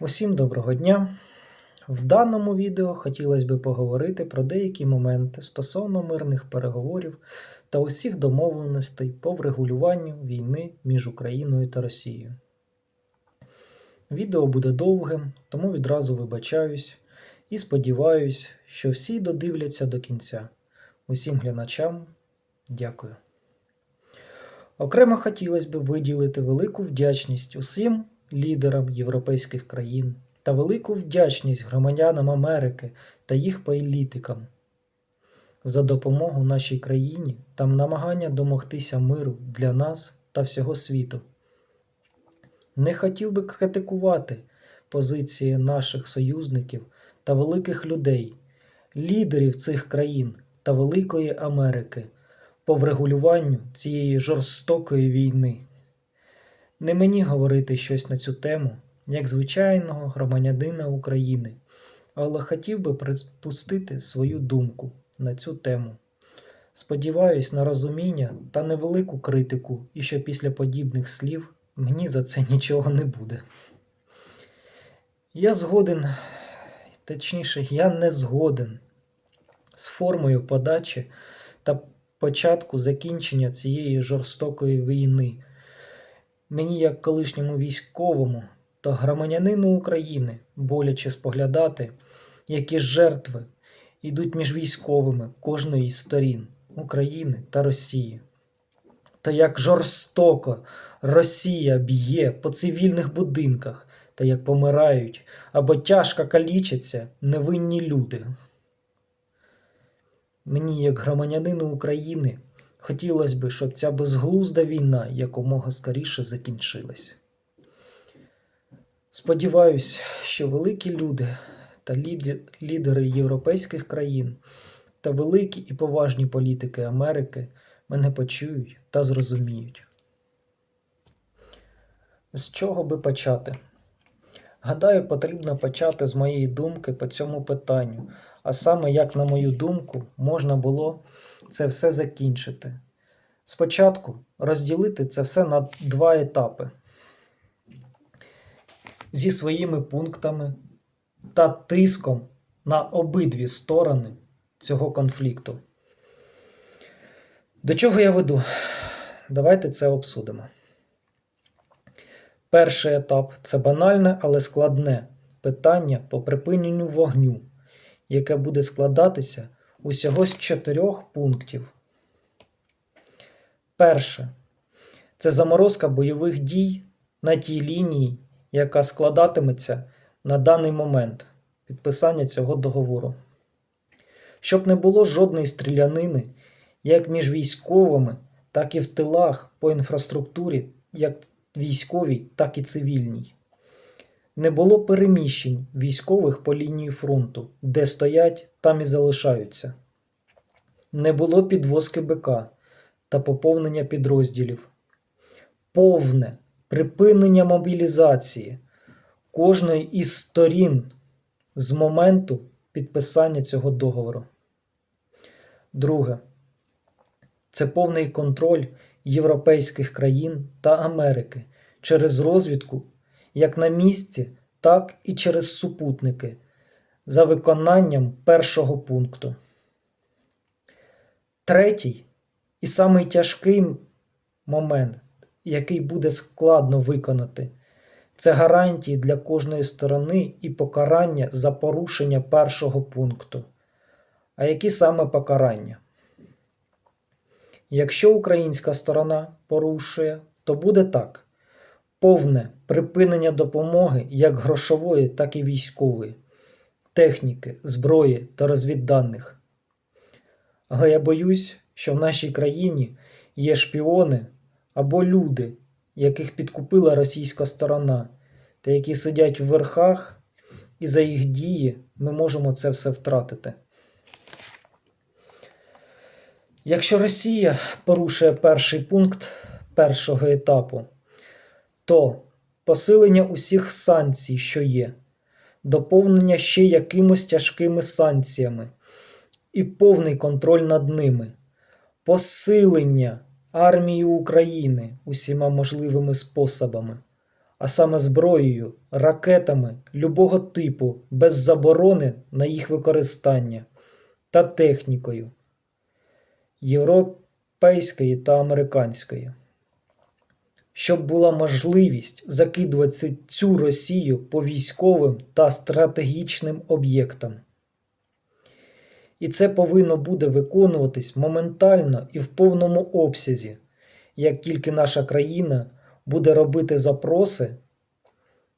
Усім доброго дня! В даному відео хотілося би поговорити про деякі моменти стосовно мирних переговорів та усіх домовленостей по врегулюванню війни між Україною та Росією. Відео буде довгим, тому відразу вибачаюсь і сподіваюсь, що всі додивляться до кінця. Усім глядачам дякую. Окремо хотілося б виділити велику вдячність усім лідерам європейських країн та велику вдячність громадянам Америки та їх політикам за допомогу нашій країні та намагання домогтися миру для нас та всього світу. Не хотів би критикувати позиції наших союзників та великих людей, лідерів цих країн та Великої Америки по врегулюванню цієї жорстокої війни. Не мені говорити щось на цю тему, як звичайного громадянина України, але хотів би припустити свою думку на цю тему. Сподіваюсь на розуміння та невелику критику, і що після подібних слів мені за це нічого не буде. Я згоден, точніше, я не згоден з формою подачі та початку закінчення цієї жорстокої війни. Мені, як колишньому військовому та громадянину України, боляче споглядати, які жертви йдуть між військовими кожної із сторін України та Росії. Та як жорстоко Росія б'є по цивільних будинках, та як помирають або тяжко калічаться невинні люди. Мені, як громадянину України, хотілося б, щоб ця безглузда війна якомога скоріше закінчилась. Сподіваюсь, що великі люди та лідери європейських країн та великі і поважні політики Америки мене почують та зрозуміють. З чого би почати? Гадаю, потрібно почати з моєї думки по цьому питанню, а саме, як, на мою думку, можна було це все закінчити. Спочатку розділити це все на два етапи зі своїми пунктами та тиском на обидві сторони цього конфлікту. До чого я веду? Давайте це обсудимо. Перший етап це банальне, але складне питання по припиненню вогню, яке буде складатися усього з чотирьох пунктів. Перше це заморозка бойових дій на тій лінії, яка складатиметься на даний момент підписання цього договору. Щоб не було жодної стрілянини як між військовими, так і в тилах по інфраструктурі, як військовій, так і цивільній. Не було переміщень військових по лінії фронту, де стоять, там і залишаються. Не було підвозки БК та поповнення підрозділів. Повне припинення мобілізації кожної із сторін з моменту підписання цього договору. Друге. Це повний контроль європейських країн та Америки через розвідку як на місці, так і через супутники за виконанням першого пункту. Третій і самий тяжкий момент, який буде складно виконати, це гарантії для кожної сторони і покарання за порушення першого пункту. А які саме покарання? Якщо українська сторона порушує, то буде так: повне припинення допомоги як грошової, так і військової, техніки, зброї та розвідданих. Але я боюсь, що в нашій країні є шпіони або люди, яких підкупила російська сторона, та які сидять в верхах, і за їх дії ми можемо це все втратити. Якщо Росія порушує перший пункт першого етапу, то посилення усіх санкцій, що є, доповнення ще якимось тяжкими санкціями і повний контроль над ними, посилення армії України усіма можливими способами, а саме зброєю, ракетами любого типу без заборони на їх використання та технікою європейської та американської. Щоб була можливість закидувати цю Росію по військовим та стратегічним об'єктам. І це повинно буде виконуватись моментально і в повному обсязі, як тільки наша країна буде робити запроси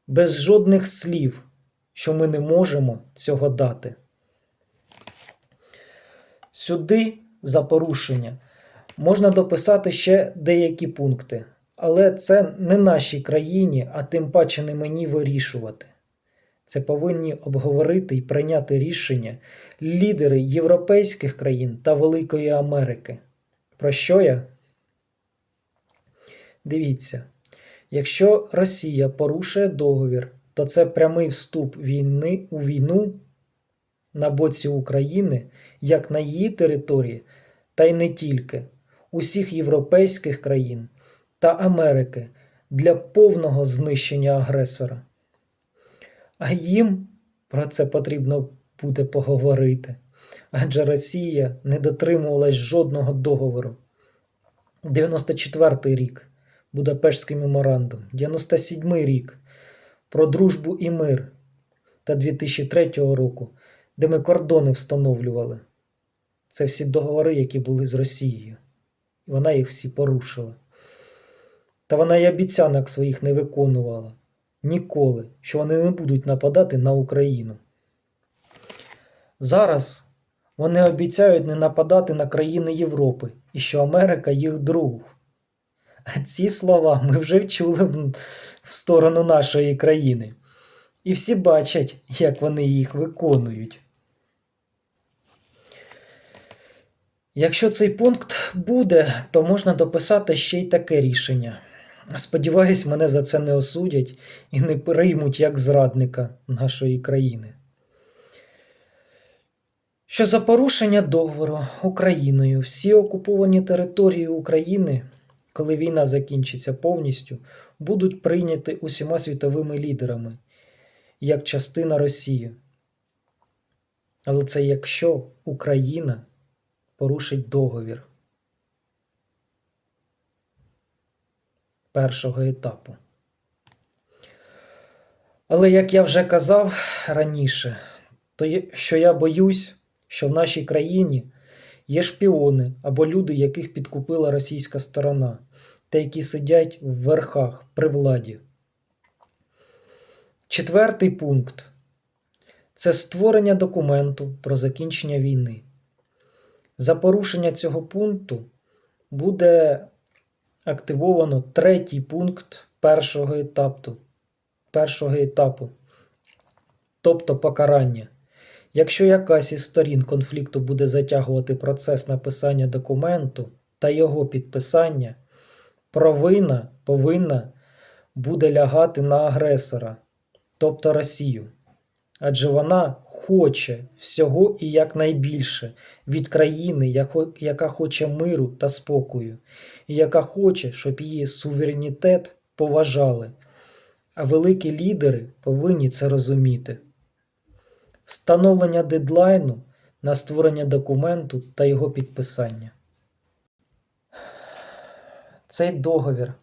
без жодних слів, що ми не можемо цього дати. Сюди за порушення можна дописати ще деякі пункти, але це не нашій країні, а тим паче не мені вирішувати. Це повинні обговорити і прийняти рішення лідери європейських країн та Великої Америки. Про що я? Дивіться, якщо Росія порушує договір, то це прямий вступ війни у війну на боці України як на її території, та й не тільки, усіх європейських країн та Америки для повного знищення агресора. А їм про це потрібно буде поговорити, адже Росія не дотримувалась жодного договору. 94-й рік Будапештський меморандум, 97-й рік про дружбу і мир та 2003 року, де ми кордони встановлювали. Це всі договори, які були з Росією. І вона їх всі порушила. Та вона й обіцянок своїх не виконувала ніколи, що вони не будуть нападати на Україну. Зараз вони обіцяють не нападати на країни Європи і що Америка їх друг. А ці слова ми вже чули в- сторону нашої країни. І всі бачать, як вони їх виконують. Якщо цей пункт буде, то можна дописати ще й таке рішення. Сподіваюсь, мене за це не осудять і не приймуть як зрадника нашої країни. Що за порушення договору Україною всі окуповані території України, коли війна закінчиться повністю, будуть прийняті усіма світовими лідерами як частина Росії. Але це якщо Україна порушить договір першого етапу. Але як я вже казав раніше, то що я боюсь, що в нашій країні є шпіони або люди, яких підкупила російська сторона, та які сидять в верхах при владі. Четвертий пункт це створення документу про закінчення війни. За порушення цього пункту буде активовано третій пункт першого етапу, першого етапу, тобто покарання. Якщо якась із сторін конфлікту буде затягувати процес написання документу та його підписання, провина повинна буде лягати на агресора, тобто Росію. Адже вона хоче всього і якнайбільше від країни, яка хоче миру та спокою, і яка хоче, щоб її суверенітет поважали. А великі лідери повинні це розуміти. Встановлення дедлайну на створення документу та його підписання. Цей договір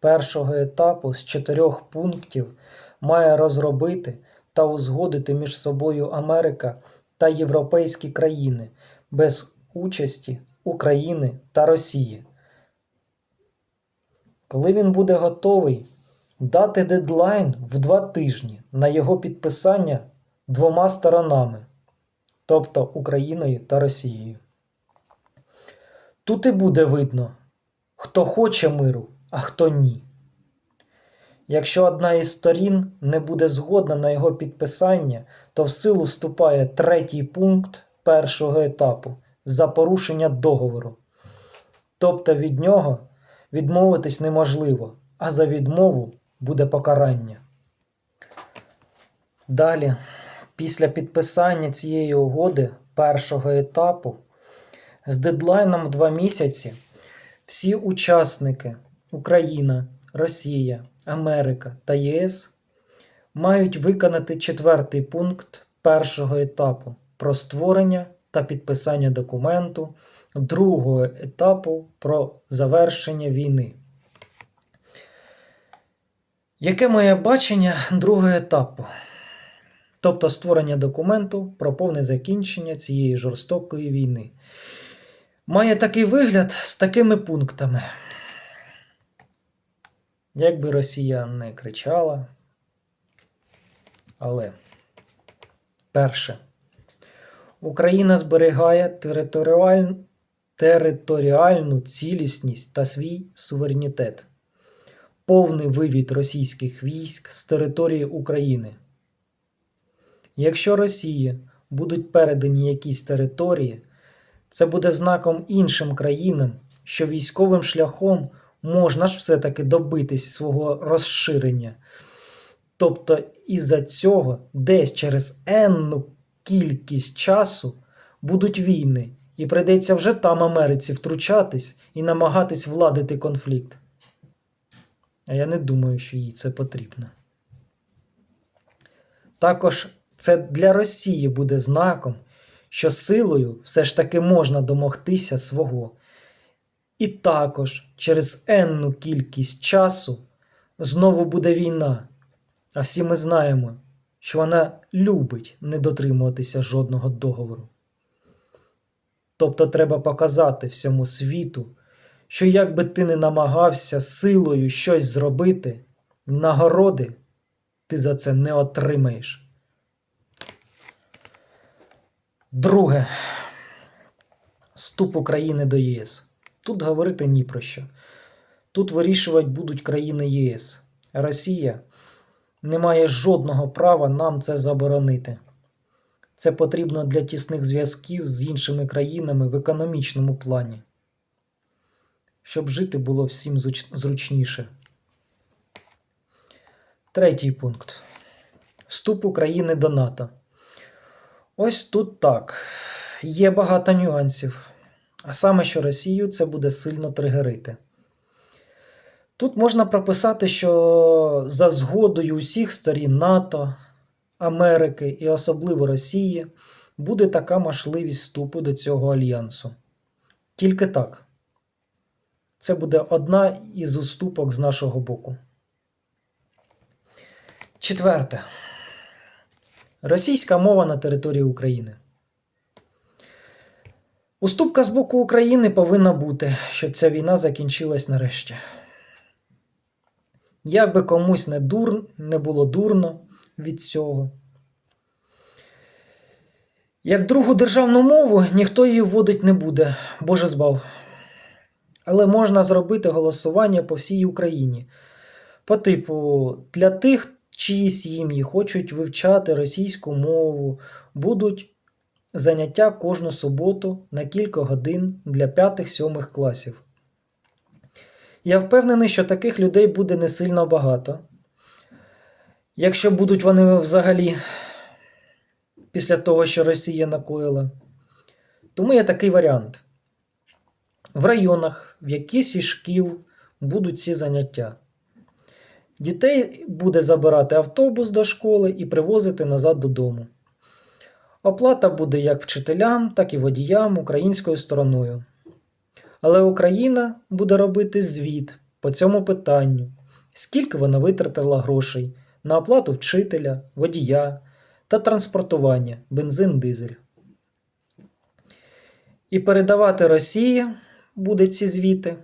першого етапу з чотирьох пунктів має розробити та узгодити між собою Америка та європейські країни без участі України та Росії. Коли він буде готовий, дати дедлайн в два тижні на його підписання двома сторонами, тобто Україною та Росією. Тут і буде видно, хто хоче миру, а хто ні. Якщо одна із сторін не буде згодна на його підписання, то в силу вступає третій пункт першого етапу за порушення договору. Тобто від нього відмовитись неможливо, а за відмову буде покарання. Далі, після підписання цієї угоди першого етапу, з дедлайном в два місяці всі учасники Україна, Росія, Америка та ЄС мають виконати четвертий пункт першого етапу про створення та підписання документу другого етапу про завершення війни. Яке моє бачення другого етапу? Тобто створення документу про повне закінчення цієї жорстокої війни. Має такий вигляд з такими пунктами. Як би Росія не кричала. Але перше. Україна зберігає територіаль... територіальну цілісність та свій суверенітет. Повний вивід російських військ з території України. Якщо Росії будуть передані якісь території, це буде знаком іншим країнам, що військовим шляхом можна ж все-таки добитись свого розширення. Тобто із-за цього десь через енну кількість часу будуть війни, і прийдеться вже там Америці втручатись і намагатись владити конфлікт. А я не думаю, що їй це потрібно. Також це для Росії буде знаком, що силою все ж таки можна домогтися свого. І також через енну кількість часу знову буде війна. А всі ми знаємо, що вона любить не дотримуватися жодного договору. Тобто треба показати всьому світу, що як би ти не намагався силою щось зробити, нагороди ти за це не отримаєш. Друге. Вступ України до ЄС. Тут говорити ні про що. Тут вирішувати будуть країни ЄС. Росія не має жодного права нам це заборонити. Це потрібно для тісних зв'язків з іншими країнами в економічному плані, щоб жити було всім зручніше. Третій пункт. Вступ України до НАТО. Ось тут так. Є багато нюансів. А саме, що Росію це буде сильно тригерити. Тут можна прописати, що за згодою усіх сторін НАТО, Америки і особливо Росії буде така можливість вступу до цього альянсу. Тільки так. Це буде одна із уступок з нашого боку. Четверте. Російська мова на території України. Уступка з боку України повинна бути, щоб ця війна закінчилась нарешті. Як би комусь не, дур... не було дурно від цього. Як другу державну мову ніхто її вводить не буде, Боже збав. Але можна зробити голосування по всій Україні. По типу, для тих, чиї сім'ї хочуть вивчати російську мову, будуть заняття кожну суботу на кілька годин для 5-7 класів. Я впевнений, що таких людей буде не сильно багато. Якщо будуть вони взагалі після того, що Росія накоїла. Тому є такий варіант. В районах, в якійсь із шкіл будуть ці заняття. Дітей буде забирати автобус до школи і привозити назад додому. Оплата буде як вчителям, так і водіям українською стороною. Але Україна буде робити звіт по цьому питанню, скільки вона витратила грошей на оплату вчителя, водія та транспортування, бензин, дизель. І передавати Росії буде ці звіти,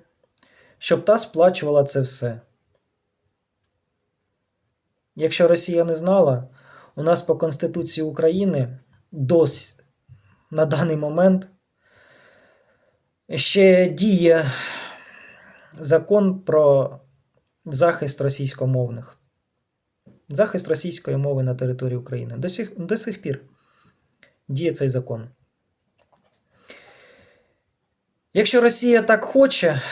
щоб та сплачувала це все. Якщо Росія не знала, у нас по Конституції України досі на даний момент ще діє закон про захист російськомовних. Захист російської мови на території України. До сих, до сих пір діє цей закон. Якщо Росія так хоче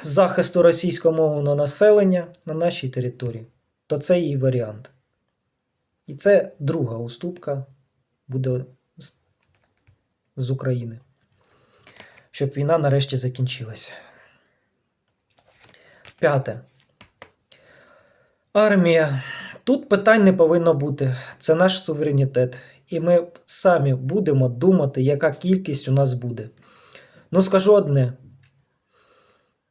захисту російськомовного населення на нашій території, то це її варіант. І це друга уступка буде з- України. Щоб війна нарешті закінчилась. П'яте. Армія. Тут питань не повинно бути. Це наш суверенітет. І ми самі будемо думати, яка кількість у нас буде. Ну, скажу одне: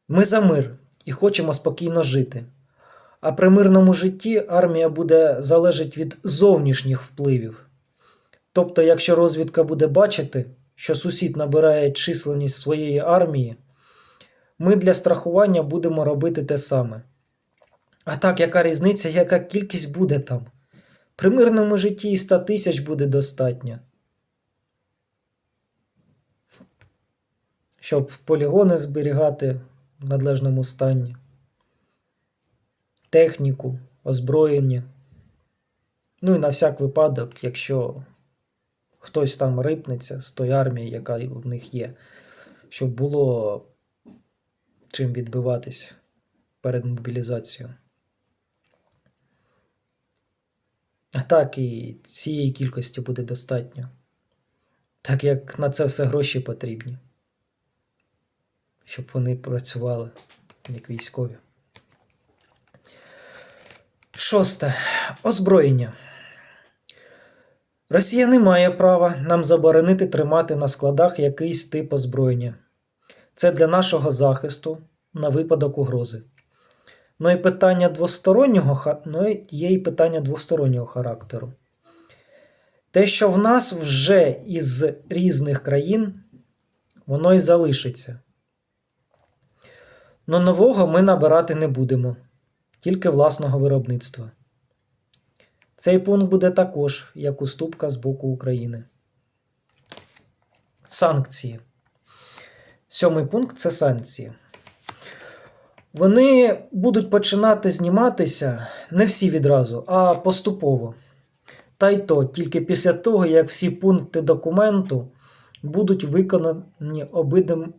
ми за мир і хочемо спокійно жити. А при мирному житті армія буде залежить від зовнішніх впливів. Тобто, якщо розвідка буде бачити, що сусід набирає численність своєї армії, ми для страхування будемо робити те саме. А так, яка різниця, яка кількість буде там? При мирному житті і 100 тисяч буде достатньо. Щоб полігони зберігати в надлежному стані, техніку, озброєння. Ну і на всяк випадок, якщо хтось там рипнеться з тої армії, яка в них є, щоб було чим відбиватись перед мобілізацією. А так і цієї кількості буде достатньо. Так як на це все гроші потрібні, щоб вони працювали як військові. Шосте. Озброєння. Росія не має права нам заборонити тримати на складах якийсь тип озброєння. Це для нашого захисту на випадок угрози. Ну і питання двостороннього, ну є і питання двостороннього характеру. Те, що в нас вже із різних країн, воно і залишиться. Но нового ми набирати не будемо, тільки власного виробництва. Цей пункт буде також як уступка з боку України. Санкції. Сьомий пункт це санкції. Вони будуть починати зніматися не всі відразу, а поступово. Та й то тільки після того, як всі пункти документу будуть виконані обидим.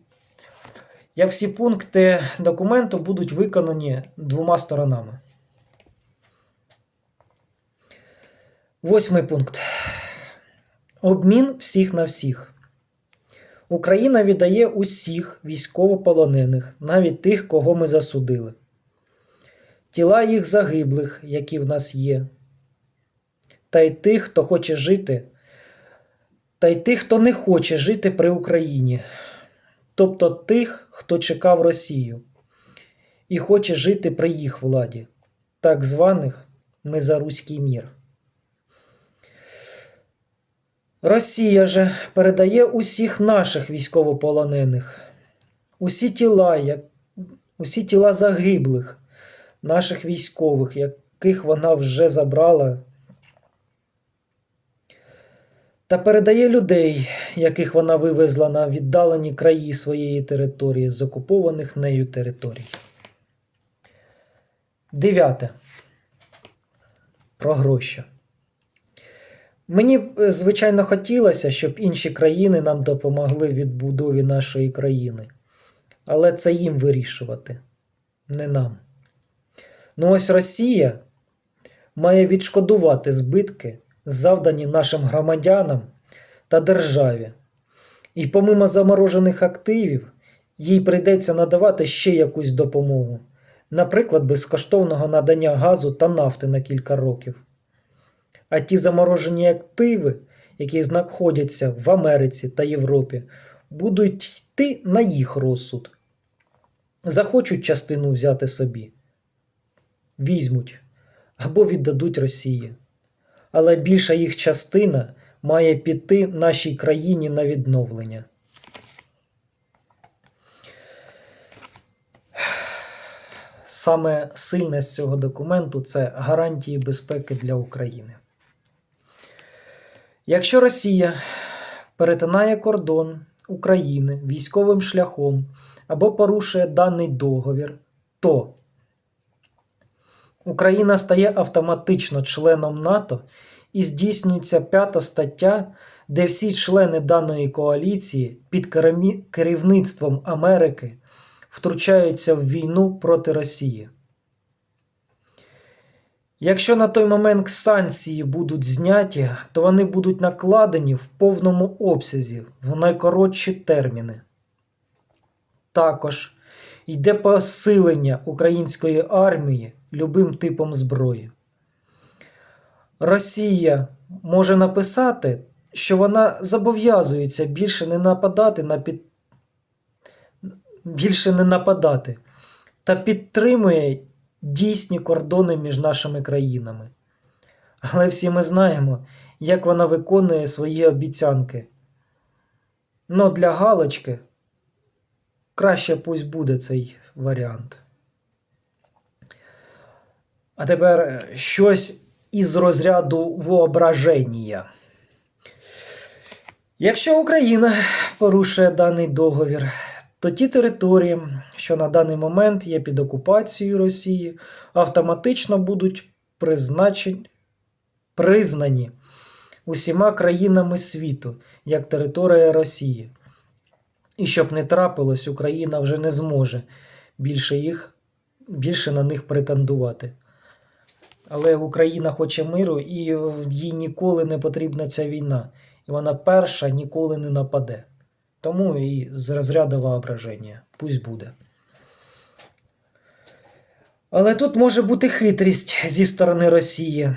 Як всі пункти документу будуть виконані двома сторонами. Восьмий пункт. Обмін всіх на всіх. Україна віддає усіх військовополонених, навіть тих, кого ми засудили. Тіла їх загиблих, які в нас є, та й тих, хто хоче жити, та й тих, хто не хоче жити при Україні, тобто тих, хто чекав Росію і хоче жити при їх владі, так званих ми за руський мір. Росія же передає усіх наших військовополонених, усі тіла, як, усі тіла загиблих наших військових, яких вона вже забрала, та передає людей, яких вона вивезла на віддалені краї своєї території з окупованих нею територій. Дев'яте. Про гроші. Мені б, е, звичайно, хотілося, щоб інші країни нам допомогли в відбудові нашої країни. Але це їм вирішувати, не нам. Ну ось Росія має відшкодувати збитки, завдані нашим громадянам та державі. І помимо заморожених активів, їй прийдеться надавати ще якусь допомогу, наприклад, безкоштовного надання газу та нафти на кілька років. А ті заморожені активи, які знаходяться в Америці та Європі, будуть йти на їх розсуд. Захочуть частину взяти собі, візьмуть або віддадуть Росії. Але більша їх частина має піти нашій країні на відновлення. Саме сильне з цього документу це гарантії безпеки для України. Якщо Росія перетинає кордон України військовим шляхом або порушує даний договір, то Україна стає автоматично членом НАТО і здійснюється п'ята стаття, де всі члени даної коаліції під керівництвом Америки втручаються в війну проти Росії. Якщо на той момент санкції будуть зняті, то вони будуть накладені в повному обсязі в найкоротші терміни. Також йде посилення української армії любим типом зброї. Росія може написати, що вона зобов'язується більше не нападати на під... більше не нападати та підтримує дійсні кордони між нашими країнами. Але всі ми знаємо, як вона виконує свої обіцянки. Ну, для галочки краще пусть буде цей варіант. А тепер е, щось із розряду воображення. Якщо Україна порушує даний договір, то ті території, що на даний момент є під окупацією Росії, автоматично будуть призначені, признані усіма країнами світу як територія Росії. І щоб не трапилось, Україна вже не зможе більше, їх, більше на них претендувати. Але Україна хоче миру, і їй ніколи не потрібна ця війна. І вона перша ніколи не нападе. Тому і з розряду воображення. Пусть буде. Але тут може бути хитрість зі сторони Росії.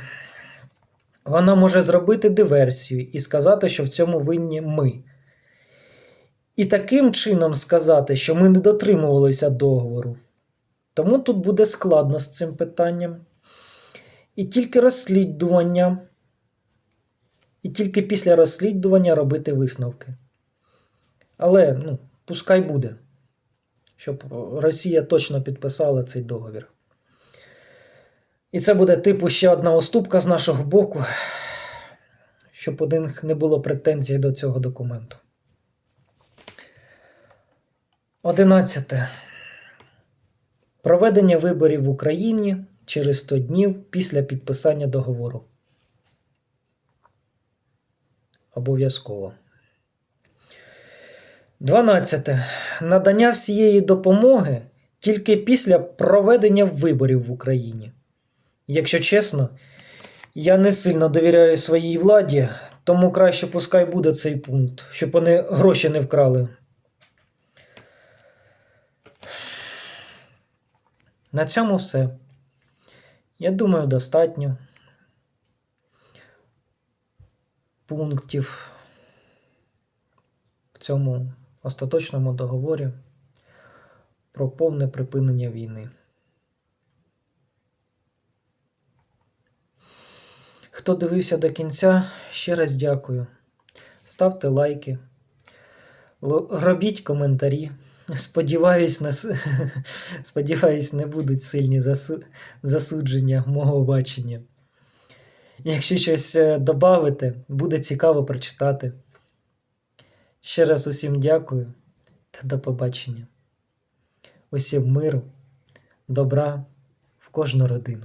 Вона може зробити диверсію і сказати, що в цьому винні ми. І таким чином сказати, що ми не дотримувалися договору. Тому тут буде складно з цим питанням. І тільки розслідування, і тільки після розслідування робити висновки. Але, ну, пускай буде, щоб Росія точно підписала цей договір. І це буде типу ще одна уступка з нашого боку, щоб у них не було претензій до цього документу. 11. Проведення виборів в Україні через 100 днів після підписання договору. Обов'язково. 12. Надання всієї допомоги тільки після проведення виборів в Україні. Якщо чесно, я не сильно довіряю своїй владі, тому краще пускай буде цей пункт, щоб вони гроші не вкрали. На цьому все. Я думаю, достатньо пунктів в цьому остаточному договорі про повне припинення війни. Хто дивився до кінця, ще раз дякую. Ставте лайки, робіть коментарі. Сподіваюсь, на... Сподіваюсь, не будуть сильні засу... засудження мого бачення. Якщо щось е, буде цікаво прочитати. Ще раз усім дякую та до побачення. Усім миру, добра в кожну родину.